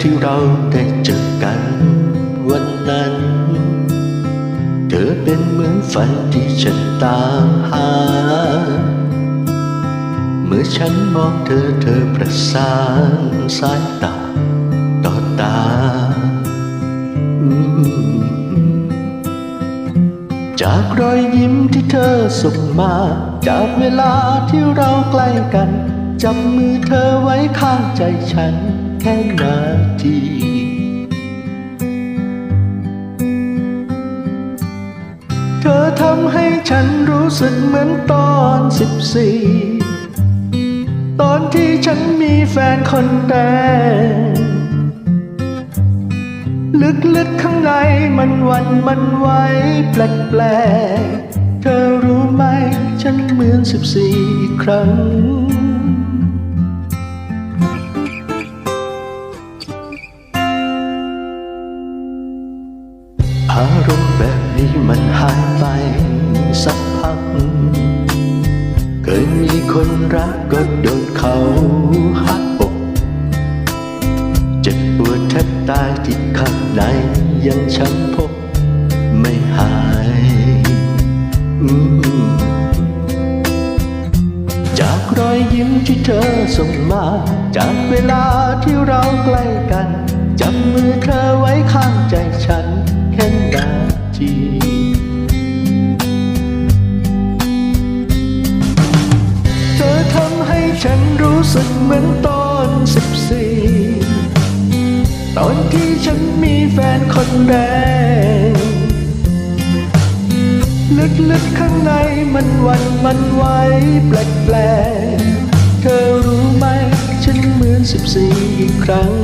ที่เราได้เจอกันวันนั้น เธอเป็นเหมือนฝันที่ฉันตามหา เมื่อฉันมองเธอเธอประสานสายตาต่อตา จากรอยยิ้มที่เธอส่งมา จากเวลาที่เราใกล้กัน จับมือเธอไว้ข้างใจฉัน ค่นาทีเธอทำให้ฉันรู้สึกเหมือนตอนสิบสี่ตอนที่ฉันมีแฟนคนแรกลึกๆข้างในมันวันมันไหวแปลกๆ เธอรู้ไหมฉันเหมือนสิบสี่อีกครั้ง อารมณ์แบบนี้มันหายไปสักพัก เคยมีคนรักก็โดนเขาหักอกเจ็บปวดแทบตายที่ข้างในยังช้ำพบไม่หายอืมจากรอยยิ้มที่เธอส่งมา จากเวลาที่เราใกล้กันจับมือเธอไว้ข้างใจฉัน ฉันรู้สึกเหมือนตอนสิบสี่ตอนที่ฉันมีแฟนคนแรก ลึกๆข้างในมันวันมันไหวแปลกๆ เธอรู้ไหม ฉันเหมือนสิบสี่อีกครั้ง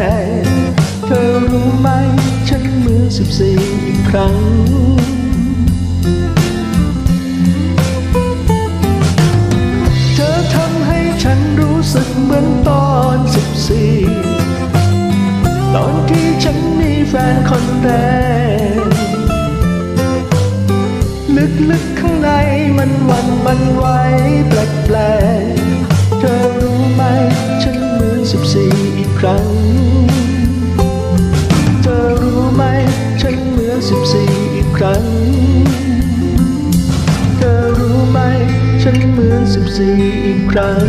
ก 14 ครั้ง เธอทำให้ฉันรู้สึกเหมือนตอนสิบสี่ตอนที่ฉันมีแฟนคนแรก ลึกๆข้างในมันวันมันไหวแปลกๆ เธอรู้ไหมฉันเหมือนสิบสี่อีกครั้ง 14 อีกครั้ง เธอรู้ไหม ฉันเหมือน 14 อีกครั้ง